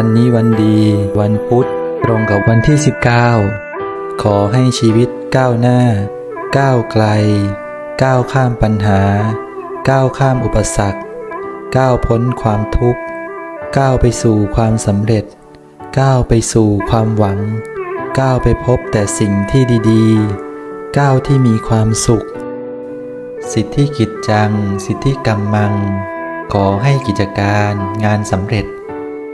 วันนี้วันดี วันพุธ ตรงกับวันที่ 19 ขอให้ชีวิตก้าวหน้า ก้าวไกล ก้าวข้ามปัญหา ก้าวข้ามอุปสรรค ก้าวพ้นความทุกข์ ก้าวไปสู่ความสำเร็จ ก้าวไปสู่ความหวัง ก้าวไปพบแต่สิ่งที่ดีๆ ก้าวที่มีความสุข สิทธิกิจจัง สิทธิกรรมัง ขอให้กิจการงานสำเร็จ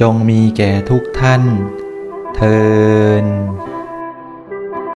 จงมีแก่ทุกท่าน เทิน